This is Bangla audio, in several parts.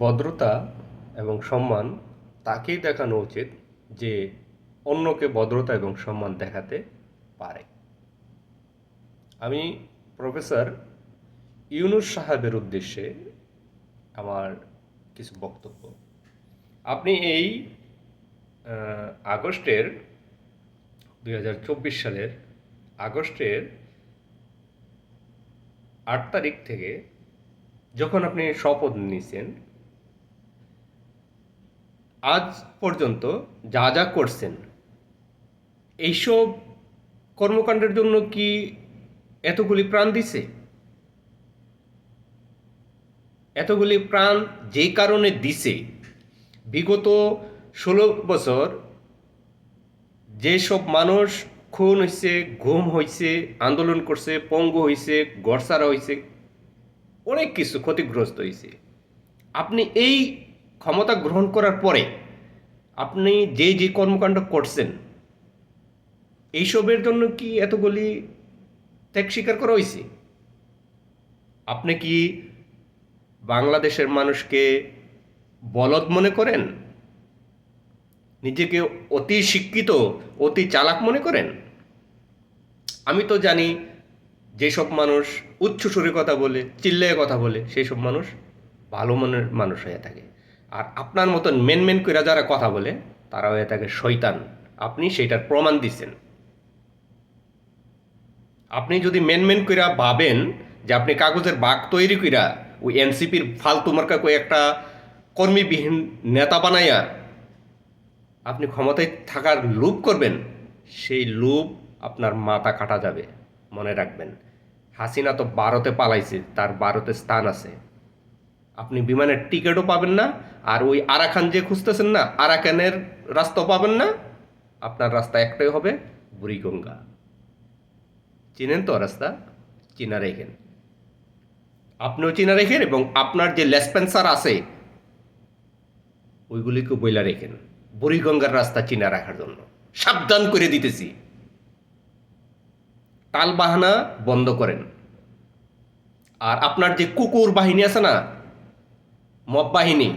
ভদ্রতা এবং সম্মান তাকেই দেখানো উচিত যে অন্যকে ভদ্রতা এবং সম্মান দেখাতে পারে। আমি প্রফেসর ইউনুস সাহেবের উদ্দেশ্যে আমার কিছু বক্তব্য। আপনি এই আগস্টের, দুই হাজার চব্বিশ সালের আগস্টের আট তারিখ থেকে যখন আপনি শপথ নিয়েছেন আজ পর্যন্ত যা যা করছেন, এইসব কর্মকাণ্ডের জন্য কি এতগুলি প্রাণ দিছে? এতগুলি প্রাণ যেই কারণে দিছে, বিগত ষোলো বছর যেসব মানুষ খুন হয়েছে ঘুম হয়েছে আন্দোলন করছে, পঙ্গু হয়েছে গড়সারা হয়েছে অনেক কিছু ক্ষতিগ্রস্ত হয়েছে আপনি এই ক্ষমতা গ্রহণ করার পরে আপনি যে যে কর্মকাণ্ড করছেন, এইসবের জন্য কি এতগুলি ত্যাগ স্বীকার করা হয়েছে? আপনি কি বাংলাদেশের মানুষকে বলদ মনে করেন? নিজেকে অতি শিক্ষিত, অতি চালাক মনে করেন? আমি তো জানি যেসব মানুষ উচ্চ সুরে কথা বলে, চিল্লায় কথা বলে সেই সব মানুষ ভালো মনের মানুষ হয়ে থাকে। আর আপনার মতন মেন মেন করে যারা কথা বলে তারা হয়ে থাকে শয়তান। আপনি সেটার প্রমাণ দিচ্ছেন আপনি যদি মেন মেন কইরা ভাবেন যে আপনি কাগজের বাঘ তৈরি কইরা ওই এনসিপির ফালতু মার্কা কই একটা কর্মীবিহীন নেতা বানাইয়া আপনি ক্ষমতায় থাকার লোভ করবেন, সেই লোভ আপনার মাথা কাটা যাবে। মনে রাখবেন, হাসিনা তো ভারতে পালাইছে, তার ভারতে স্থান আছে। আপনি বিমানের টিকিটও পাবেন না, আর ওই আরাকান যে খুঁজতেছেন না, আরাকানের রাস্তাও পাবেন না, আপনার রাস্তা একটাই হবে বুড়িগঙ্গা। চিনেন তো রাস্তা? চিনা রেখেন। আপনিও চিনা রেখেন এবং আপনার যে লেসপেন্সার আছে ওইগুলিকে বইলা রেখেন। বুড়িগঙ্গার রাস্তা চিনা রাখার জন্য। সাবধান করে দিতেছি। টাল বাহানা বন্ধ করেন। আর আপনার যে কুকুর বাহিনী আছে না মব বাহিনী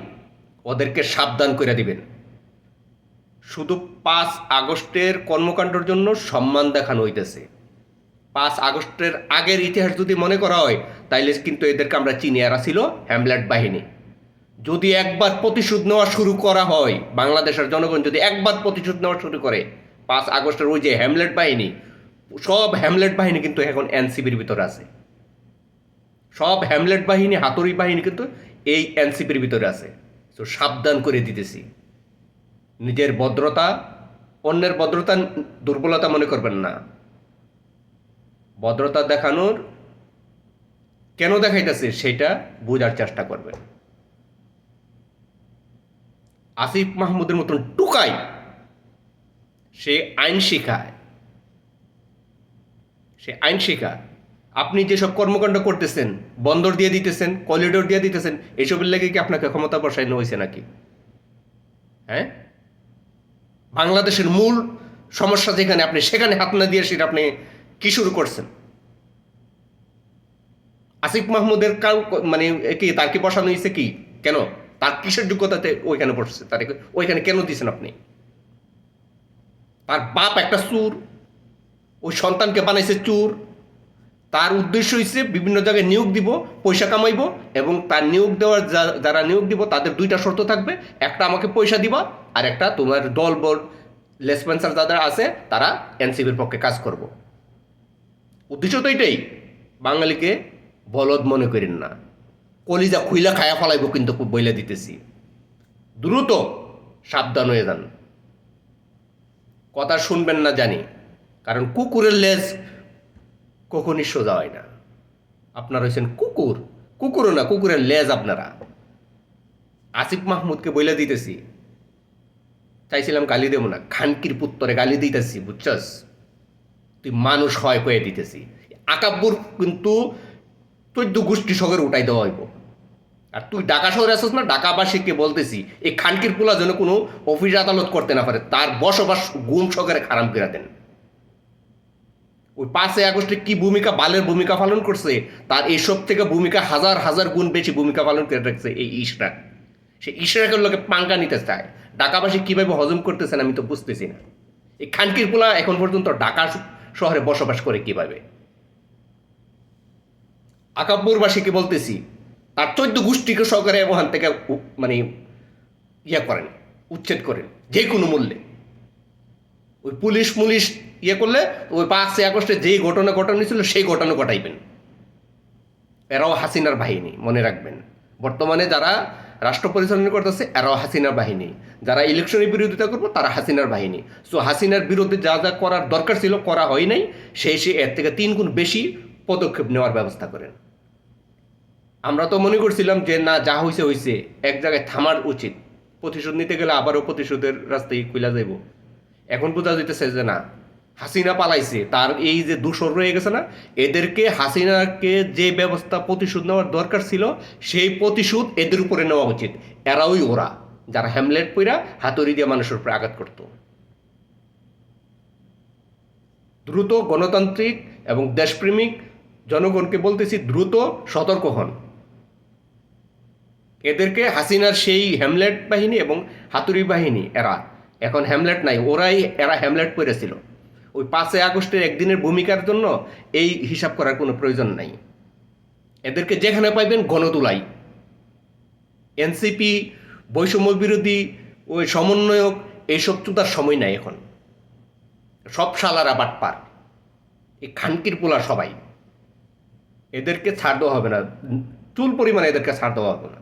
ওদেরকে সাবধান করে দিবেন। শুধু পাঁচ আগস্টের কর্মকাণ্ডের জন্য সম্মান দেখানো হইতেছে। পাঁচ আগস্টের আগের ইতিহাস যদি মনে করা হয়, তাইলে কিন্তু এদেরকে আমরা চিনি। এরা ছিল হ্যামলেট বাহিনী। যদি একবার প্রতিশোধ নেওয়া শুরু করা হয় বাংলাদেশের জনগণ যদি একবার প্রতিশোধ নেওয়া শুরু করে, পাঁচ আগস্টের ওই যে হ্যামলেট বাহিনী, সব হ্যামলেট বাহিনী কিন্তু এখন এনসিবির ভিতরে আছে। সব হ্যামলেট বাহিনী, হাতুড়ি বাহিনী কিন্তু এই এনসিপির ভিতরে আছে। তো সাবধান করে দিতেছি। নিজের ভদ্রতা, অন্যের ভদ্রতা দুর্বলতা মনে করবেন না। ভদ্রতা দেখানোর কেন দেখাইতেছে সেটা বোঝার চেষ্টা করবেন। আসিফ মাহমুদের মতন টুকাই, সে আইন শিখায়। সে আইন শিখায়। আপনি যেসব কর্মকাণ্ড করতেছেন, বন্দর দিয়ে দিতেছেন করিডোর দিয়ে দিতেছেন, এসবের লেগে কি আপনাকে ক্ষমতা বসাইনো হয়েছে নাকি? হ্যাঁ? বাংলাদেশের মূল সমস্যা যেখানে, আপনি সেখানে হাত না দিয়ে সেটা আপনি কি শুরু করছেন? আসিফ মাহমুদের কাউ মানে কি, তার কি বসানো হয়েছে কি? কেন? তার কিসের যোগ্যতাতে ওইখানে বসছে? তার ওইখানে কেন দিয়েছেন আপনি? তার বাপ একটা চুর, ওই সন্তানকে বানাইছে চুর তার উদ্দেশ্য হচ্ছে বিভিন্ন জায়গায় নিয়োগ দিব, পয়সা কামাইব এবং তার নিয়োগ দেওয়ার যারা নিয়োগ দিব তাদের দুইটা শর্ত থাকবে। একটা আমাকে পয়সা দিবা আর একটা তোমার দল বল লেসপেন্সার যারা আছে তারা এনসিবির পক্ষে কাজ করব। উদ্দেশ্য তো এটাই, বাঙালিকে বলদ মনে করেন না। কলিজা খুইলা খায়া ফলাইব কিন্তু বইলে দিতেছি। দ্রুত সাবধান হয়ে যান। কথা শুনবেন না জানি, কারণ কুকুরের লেজ কখনই সোজা হয় না। আপনারা হয়েছেন কুকুর। কুকুরও না, কুকুরের লেজ আপনারা। আসিফ মাহমুদকে বইলে দিতেছি। চাইছিলাম গালি দেবো না, খানকির পুত্তরে গালি দিতেছি, বুঝছস? তুই মানুষ হয় কয়ে দিতেছি। আকাব্বুর কিন্তু চোদ্দ গোষ্ঠী সগের উঠাই দেওয়া হইব। আর তুই ঢাকা শহরে আসিস না, ঢাকাবাসীকে বলতেছি, এই খানকির পোলা যেন কোনো অফিস আদালত করতে না পারে, তার বসবাস গুম সহকারে খারাম করে দেন। ওই পাঁচই আগস্টে কি ভূমিকা, বালের ভূমিকা পালন করছে? তার এইসব থেকে ভূমিকা হাজার হাজার গুণ বেশি ভূমিকা পালন করে রাখছে এই ইশরাক সে ইশরাকের লোকে পাঙ্কা নিতে চায়। ঢাকাবাসী কীভাবে হজম করতেছেন আমি তো বুঝতেছি না। এই খানকির পোলা এখন পর্যন্ত ঢাকা শহরে বসবাস করে কীভাবে? আকাব্বরবাসীকে বলতেছি, তার চোদ্দ গোষ্ঠীকে সহকারে ওখান থেকে মানে ইয়ে করেন, উচ্ছেদ করেন, যে কোনো মূল্যে। ওই পুলিশ মুলিশ ইয়ে করলে ওই পাঁচই আগস্টে যেই ঘটনা ঘটানো ছিল সেই ঘটনা ঘটাইবেন। এরাও হাসিনার বাহিনী, মনে রাখবেন। বর্তমানে যারা রাষ্ট্র পরিচালনা করতেছে, এরাও হাসিনার বাহিনী। যারা ইলেকশনের বিরোধিতা করব, তারা হাসিনার বাহিনী। সো হাসিনার বিরুদ্ধে যা যা করার দরকার ছিল, করা হয় নাই। সেই সে এর থেকে তিন গুণ বেশি পদক্ষেপ নেওয়ার ব্যবস্থা করেন। আমরা তো মনে করছিলাম যে, না, যা হয়েছে হয়েছে এক জায়গায় থামার উচিত। প্রতিশোধ নিতে গেলে আবারও প্রতিশোধের রাস্তায় খুলে যাইব। এখন বোঝা যেতেছে যে, না হাসিনা পালাইছে। তার এই যে দূষর রয়ে গেছে না, এদেরকে হাসিনাকে যে ব্যবস্থা প্রতিশোধ নেওয়ার দরকার ছিল, সেই প্রতিশোধ এদের উপরে নেওয়া উচিত। এরাই ওরা, যারা হ্যামলেট পইরা হাতুড়ি দিয়ে মানুষের উপরে আঘাত করতো। দ্রুত গণতান্ত্রিক এবং দেশপ্রেমিক জনগণকে বলতেছি, দ্রুত সতর্ক হন। এদেরকে হাসিনার সেই হ্যামলেট বাহিনী এবং হাতুড়ি বাহিনী, এরা। এখন হ্যামলেট নাই, ওরাই, এরা হ্যামলেট করেছিল ওই পাঁচই আগস্টের একদিনের ভূমিকার জন্য এই হিসাব করার কোনো প্রয়োজন নাই। এদেরকে যেখানে পাইবেন গণতুলাই এনসিপি, বৈষম্য বিরোধী, ওই সমন্বয়ক এইসব চুতার সময় নাই এখন। সব শালারা বাটপার। এই খানকির পোলা সবাই। এদেরকে ছাড় দেওয়া হবে না। চুল পরিমাণে এদেরকে ছাড় দেওয়া হবে না।